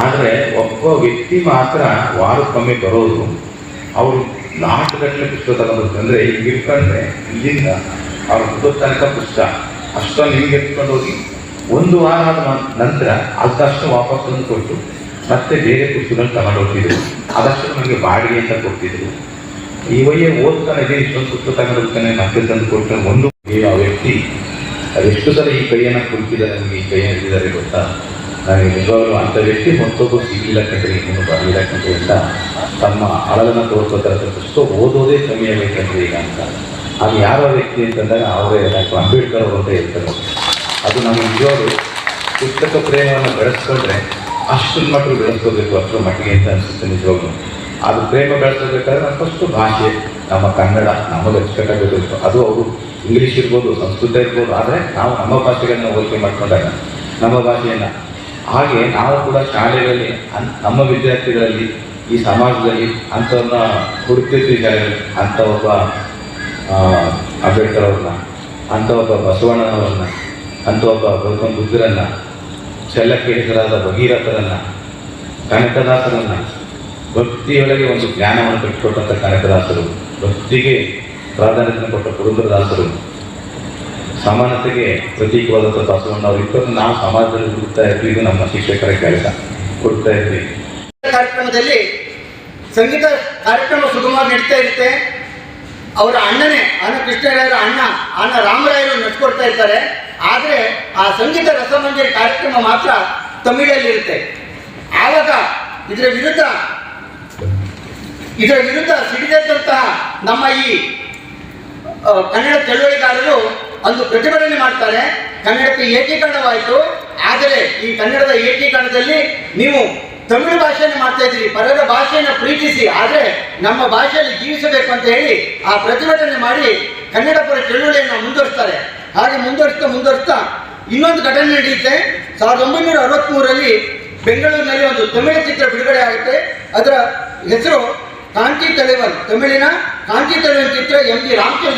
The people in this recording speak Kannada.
ಆದರೆ ಒಬ್ಬ ವ್ಯಕ್ತಿ ಮಾತ್ರ ವಾರಕ್ಕೊಮ್ಮೆ ಬರೋದು. ಅವರು ನಾಟುಗಟ್ಟಲೆ ಪುಸ್ತಕ ತಗೊಂಡು ಅಂದರೆ ಹಿಂಗೆ ಇಟ್ಕೊಂಡ್ರೆ ಇಲ್ಲಿಂದ ಅವ್ರ ತನಕ ಪುಸ್ತಕ ಅಷ್ಟೊಂದು ಹಿಂಗೆ ಎತ್ಕೊಂಡು ಹೋಗಿ ಒಂದು ವಾರ ಆದ ನಂತರ ಅದಷ್ಟು ವಾಪಸ್ ತಂದು ಕೊಟ್ಟು ಮತ್ತೆ ಬೇರೆ ಪುಸ್ತಕಗಳು ತಗೊಂಡು ಹೋಗ್ತಿದ್ರು. ಅದಷ್ಟು ನಮಗೆ ಬಾಡಿಗೆ ಅಂತ ಕೊಡ್ತಿದ್ರು. ವಯ್ಯ ಓದ್ತಾನೆ ಇದೆ ಇಷ್ಟೊಂದು ಪುಸ್ತಕ ತಗೊಂಡು ಹೋಗ್ತಾನೆ, ಮತ್ತೆ ತಂದು ಕೊಟ್ಟರೆ ಒಂದು ಆ ವ್ಯಕ್ತಿ ಅದೆಷ್ಟು ಸಲ ಈ ಕೈಯನ್ನು ಕುಳಿತಿದ್ದಾರೆ ನಮಗೆ ಈ ಕೈಯನ್ನು ಹಿಡಿದಿದ್ದಾರೆ ಗೊತ್ತಾ? ನನಗೆ ನಿಜವಾಗ್ಲೂ ಅಂಥ ವ್ಯಕ್ತಿ ಮತ್ತೊಬ್ಬ ಸಿಗಲಿಲ್ಲ ಕಣ್ರಿ ಇನ್ನೂ ಬರಲಿಲ್ಲ ಕಣ್ರಿ ಅಂತ ತಮ್ಮ ಅಳಲನ್ನು ತೋರ್ಕೋತಾರೆ ಪುಸ್ತಕ ಓದೋದೇ ಕಮ್ಮಿ ಆಗಬೇಕಂದ್ರೆ ಈಗ ಅಂತ. ಅದು ಯಾವ ವ್ಯಕ್ತಿ ಅಂತಂದಾಗ ಅವರೇ ಡಾಕ್ಟರ್ ಅಂಬೇಡ್ಕರ್ ಅವರು ಅಂತ ಹೇಳ್ತಾರೆ. ಅದು ನಮಗೆ ನಿಜವಾಗ್ಲೂ ಪುಸ್ತಕ ಪ್ರೇಮವನ್ನು ಬೆಳೆಸ್ಕೊಂಡ್ರೆ ಅಷ್ಟು ಮಟ್ಟಿಗೆ ಬೆಳೆಸ್ಕೋಬೇಕು ಅಷ್ಟರ ಮಟ್ಟಿಗೆ ಅಂತ ಅನಿಸುತ್ತೆ ನಿಜವಾಗ್ಲೂ. ಅದು ಪ್ರೇಮ ಬೆಳೆಸ್ಕೋಬೇಕಾದ್ರೆ ಫಸ್ಟು ಭಾಷೆ, ನಮ್ಮ ಕನ್ನಡ ನಮಗೆ ಅಚ್ಚುಕಟ್ಟಾಗಬೇಕು ಅದು ಅವರು ಇಂಗ್ಲೀಷ್ ಇರ್ಬೋದು, ಸಂಸ್ಕೃತ ಇರ್ಬೋದು, ಆದರೆ ನಾವು ನಮ್ಮ ಭಾಷೆಗಳನ್ನ ಹೋಲಿಕೆ ಮಾಡ್ಕೊಂಡಾಗ ನಮ್ಮ ಭಾಷೆಯನ್ನು ಹಾಗೆ ನಾವು ಕೂಡ ಶಾಲೆಗಳಲ್ಲಿ ನಮ್ಮ ವಿದ್ಯಾರ್ಥಿಗಳಲ್ಲಿ ಈ ಸಮಾಜದಲ್ಲಿ ಅಂಥವ್ರನ್ನ ಅಂತ ಅಂಥ ಒಬ್ಬ ಅಂಬೇಡ್ಕರ್ ಅವ್ರನ್ನ ಅಂಥ ಒಬ್ಬ ಬಸವಣ್ಣನವ್ರನ್ನ ಅಂಥ ಒಬ್ಬ ಗೌತಮ್ ಬುದ್ಧರನ್ನ ಚೆಲ್ಲಕ್ಕೆ ಹೆಸರಾದ ಭಗೀರಥರನ್ನ, ಕನಕದಾಸರನ್ನ ಭಕ್ತಿಯೊಳಗೆ ಒಂದು ಜ್ಞಾನವನ್ನು ಕಟ್ಟಿಕೊಟ್ಟಂಥ ಕನಕದಾಸರು ಭಕ್ತಿಗೆ ಪ್ರಾಧಾನ್ಯತೆ ಕೊಟ್ಟ ಪುರಂದರದಾಸರು ಸಮಾನತೆಗೆ ಪ್ರತೀಕವಾದಂಥ ಬಸವಣ್ಣ ಅವರು ಇಪ್ಪತ್ತು ನಾವು ಸಮಾಜದಲ್ಲಿ ಹುಡುಕ್ತಾ ಇದ್ವಿ ಇದು ನಮ್ಮ ಶಿಕ್ಷಕರ ಕೆಲಸ. ಕೊಡ್ತಾ ಇದ್ವಿ ಕಾರ್ಯಕ್ರಮದಲ್ಲಿ ಸಂಗೀತ ಕಾರ್ಯಕ್ರಮ ಸುಗಮವಾಗಿ ನಡೀತಾ ಇರುತ್ತೆ. ಅವರ ಅಣ್ಣನೇ, ಅಣ್ಣ ಕೃಷ್ಣರಾಯರ ಅಣ್ಣ ಅಣ್ಣ ರಾಮರಾಯರು ನಡ್ಸ್ಕೊಡ್ತಾ ಇರ್ತಾರೆ. ಆದರೆ ಆ ಸಂಗೀತ ರಸಮಂಜರಿ ಕಾರ್ಯಕ್ರಮ ಮಾತ್ರ ತಮಿಳಲ್ಲಿ ಇರುತ್ತೆ. ಆವಾಗ ಇದರ ವಿರುದ್ಧ ಇದರ ವಿರುದ್ಧ ಸಿಡಿದಂತಹ ನಮ್ಮ ಈ ಕನ್ನಡ ಚಳುವಳಿಗಾರರು ಒಂದು ಪ್ರತಿಭಟನೆ ಮಾಡ್ತಾರೆ. ಕನ್ನಡಕ್ಕೆ ಏಕೀಕರಣವಾಯಿತು. ಆದರೆ ಈ ಕನ್ನಡದ ಏಕೀಕರಣದಲ್ಲಿ ನೀವು ತಮಿಳು ಭಾಷೆಯನ್ನು ಮಾಡ್ತಾ ಇದ್ದೀರಿ. ಪರರ ಭಾಷೆಯನ್ನು ಪ್ರೀತಿಸಿ. ಆದರೆ ನಮ್ಮ ಭಾಷೆಯಲ್ಲಿ ಜೀವಿಸಬೇಕು ಅಂತ ಹೇಳಿ ಆ ಪ್ರತಿಭಟನೆ ಮಾಡಿ ಕನ್ನಡ ಪರ ಚಳುವಳಿಯನ್ನು ಮುಂದುವರಿಸ್ತಾರೆ. ಹಾಗೆ ಮುಂದುವರಿಸ್ತಾ ಮುಂದುವರಿಸ್ತಾ ಇನ್ನೊಂದು ಘಟನೆ ನಡೆಯುತ್ತೆ. ಸಾವಿರದ ಒಂಬೈನೂರ ಅರವತ್ತ್ಮೂರರಲ್ಲಿ ಬೆಂಗಳೂರಿನಲ್ಲಿ ಒಂದು ತಮಿಳು ಚಿತ್ರ ಬಿಡುಗಡೆ ಆಗುತ್ತೆ. ಅದರ ಹೆಸರು ಕಾಂತಿ ತಲೆವನ್. ತಮಿಳಿನ ಕಾಂತಿ ತಲೆವನ್ ಚಿತ್ರ ಎಂ ಜಿ ರಾಮಚಂದ್ರ